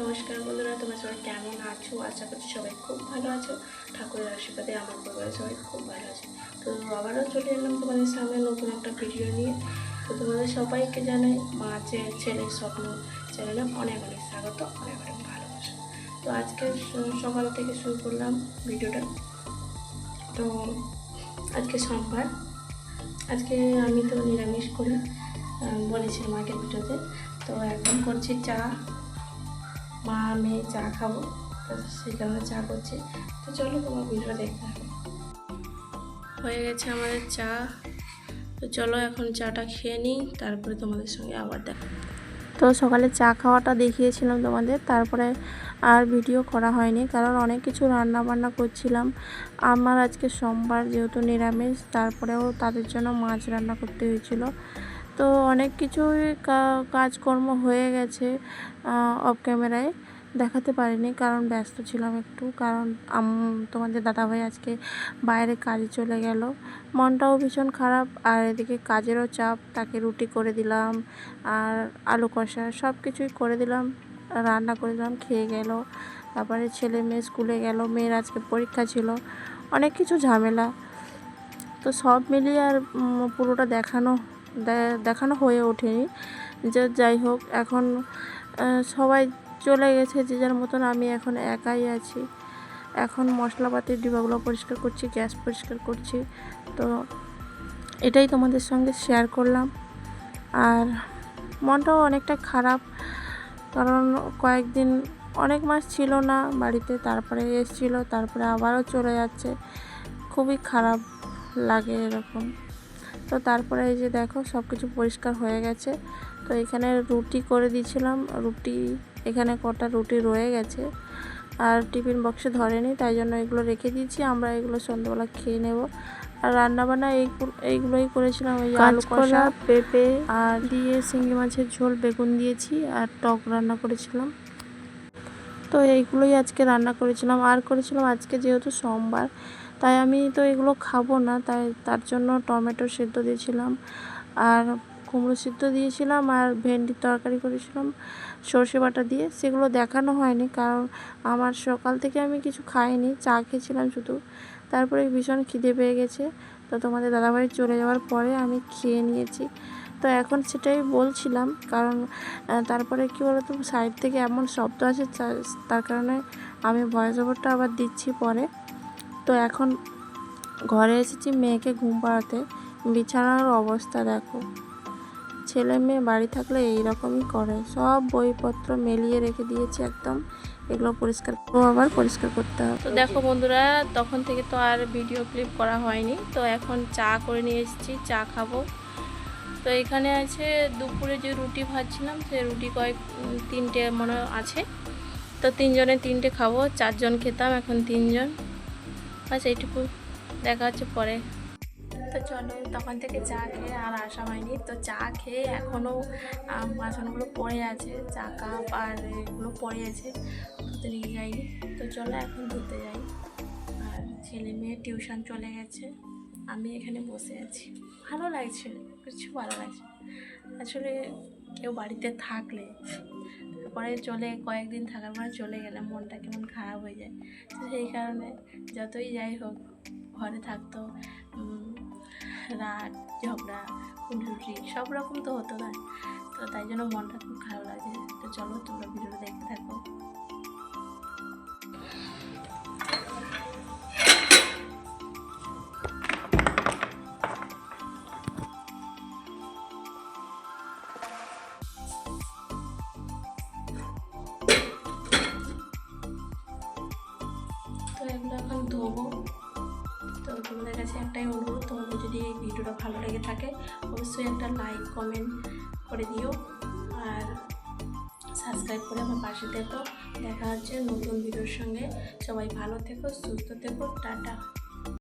নমস্কার বন্ধুরা, তোমরা সবাই কেমন আছো? আশা করছি সবাই খুব ভালো আছো। ঠাকুরের আশীর্বাদে আমার পরিবারের সবাই খুব ভালো আছে। তো আবারও চলে এলাম তোমাদের সামনে নতুন একটা ভিডিও নিয়ে। তো তোমাদের সবাইকে জানাই, মা ছেলের স্বপ্ন চ্যানেলে অনেক অনেক স্বাগত, অনেক অনেক ভালোবাসা। তো আজকে সকাল থেকে শুরু করলাম ভিডিওটা তো আজকে সোমবার। আজকে আমি তো নিরামিষ করি বলেছিলাম আগের ভিডিওতে তো এখন করছি চা। মা, মেয়ে চা খাব। সেই কারণে চা করছি। তো চলো তোমার ভিডিওটা দেখতে হবে হয়ে গেছে আমাদের চা। তো চলো এখন চাটা খেয়ে নিই, তারপরে তোমাদের সঙ্গে আবার দেখা। তো সকালে চা খাওয়াটা দেখিয়েছিলাম তোমাদের, তারপরে আর ভিডিও করা হয়নি, কারণ অনেক কিছু রান্না বান্না করছিলাম। আমার আজকে সোমবার যেহেতু নিরামিষ, তারপরেও তাদের জন্য মাছ রান্না করতে হয়েছিল। তো অনেক কিছুই কাজকর্ম হয়ে গেছে অফ ক্যামেরায় দেখাতে পারিনি, কারণ ব্যস্ত ছিলাম একটু, কারণ তোমাদের দাদাভাই আজকে বাইরে কাজে চলে গেল। মনটাও ভীষণ খারাপ, আর এদিকে কাজেরও চাপ, তাকে রুটি করে দিলাম, আর আলু কষা সব কিছুই করে দিলাম, রান্না করে দিলাম, খেয়ে গেল। তারপরে ছেলে মেয়ে স্কুলে গেল, মেয়ের আজকে পরীক্ষা ছিল, অনেক কিছু ঝামেলা। তো সব মিলিয়ে আর পুরোটা দেখানো দেখানো হয়ে ওঠেনি। যে যাই হোক, এখন সবাই চলে গেছে, যে যার মতন আমি এখন একাই আছি। এখন মশলাপাতির ডিবাগুলো পরিষ্কার করছি, গ্যাস পরিষ্কার করছি। তো এটাই তোমাদের সঙ্গে শেয়ার করলাম। আর মনটাও অনেকটা খারাপ, কারণ কয়েকদিন, অনেক মাস ছিল না বাড়িতে, তারপরে এসেছিল, তারপরে আবারও চলে যাচ্ছে। খুবই খারাপ লাগে এরকম। তো তারপরে এই যে দেখো সব কিছু পরিষ্কার হয়ে গেছে। তো এখানে রুটি করে দিয়েছিলাম। রুটি এখানে কটা রুটি রয়ে গেছে। আর টিফিন বক্সে ধরেনি তাই জন্য এগুলো রেখে দিয়েছি। আমরা এগুলো সন্ধ্যাবেলা খেয়ে নেব। আর রান্নাবান্না এইগুলো এইগুলোই করেছিলাম। ওই আলু কষা পেঁপে আর দিয়ে শিঙ্গি মাছের ঝোল বেগুন দিয়েছি আর টক রান্না করেছিলাম। তো এইগুলোই আজকে রান্না করেছিলাম। আর করেছিলাম আজকে যেহেতু সোমবার তাই আমি তো এগুলো খাব না, তাই তার জন্য টমেটো সেদ্ধ দিয়েছিলাম আর কুমড়ো সিদ্ধ দিয়েছিলাম আর ভেন্ডির তরকারি করেছিলাম, সর্ষে বাটা দিয়ে। সেগুলো দেখানো হয়নি কারণ আমার সকাল থেকে আমি কিছু খাইনি, চা খেয়েছিলাম শুধু। তারপরে ভীষণ খিদে পেয়ে গেছে, তো তোমাদের দাদাভাই চলে যাওয়ার পরে আমি খেয়ে নিয়েছি। তো এখন সেটাই বলছিলাম কারণ তারপরে কী বলতো সাইড থেকে এমন শব্দ আছে তার কারণে আমি ভয়েস ওভারটা আবার দিচ্ছি পরে। তো এখন ঘরে এসেছি মেয়েকে ঘুম পাড়াতে। বিছানার অবস্থা দেখো। ছেলে মেয়ে বাড়ি থাকলে এই রকমই করে। সব বইপত্র মেলিয়ে রেখে দিয়েছি একদম। এগুলো পরিষ্কার আবার পরিষ্কার করতে হবে। তো দেখো বন্ধুরা, তখন থেকে তো আর ভিডিও ক্লিপ করা হয়নি। তো এখন চা করে নিয়ে এসেছি, চা খাব। তো এখানে আছে দুপুরে যে রুটি ভাজছিলাম সেই রুটি কয়েক তিনটে মনে আছে। তো তিনজনে তিনটে খাব, চারজন খেতাম, এখন তিনজন। বাস এইটুকু। দেখা হচ্ছে পরে। তো চলো, তখন থেকে চা খেয়ে আর আসা হয়নি। তো চা খেয়ে এখনও বাসনগুলো পড়ে আছে, চা কাপ আর এগুলো পড়ে আছে। ধুতে নিয়ে যাইনি। তো চলো এখন ধুতে যাই। আর ছেলে মেয়ে টিউশন চলে গেছে। আমি এখানে বসে আছি। ভালো লাগছে, কিছু ভালো লাগছে আসলে কেউ বাড়িতে থাকলে তারপরে চলে, কয়েকদিন থাকার পরে চলে গেলে মনটা কেমন খারাপ হয়ে যায়। তো সেই কারণে যতই যাই হোক, ঘরে থাকতো রাগ ঝগড়া কুটুটি সব রকম তো হতো না। তো তাই জন্য মনটা খুব খারাপ লাগে। তো চলো তোমরা ভিডিওটা দেখতে থাকো। তো এগুলো এখন ধোবো। তো তোমাদের কাছে একটাই অনুরোধ, তোমাদের যদি এই ভিডিওটা ভালো লেগে থাকে, অবশ্যই একটা লাইক কমেন্ট করে দিও। আর সাবস্ক্রাইব করে আমার পাশে থেকো। দেখা হচ্ছে নতুন ভিডিওর সঙ্গে। সবাই ভালো থেকো, সুস্থ থেকো, টাটা।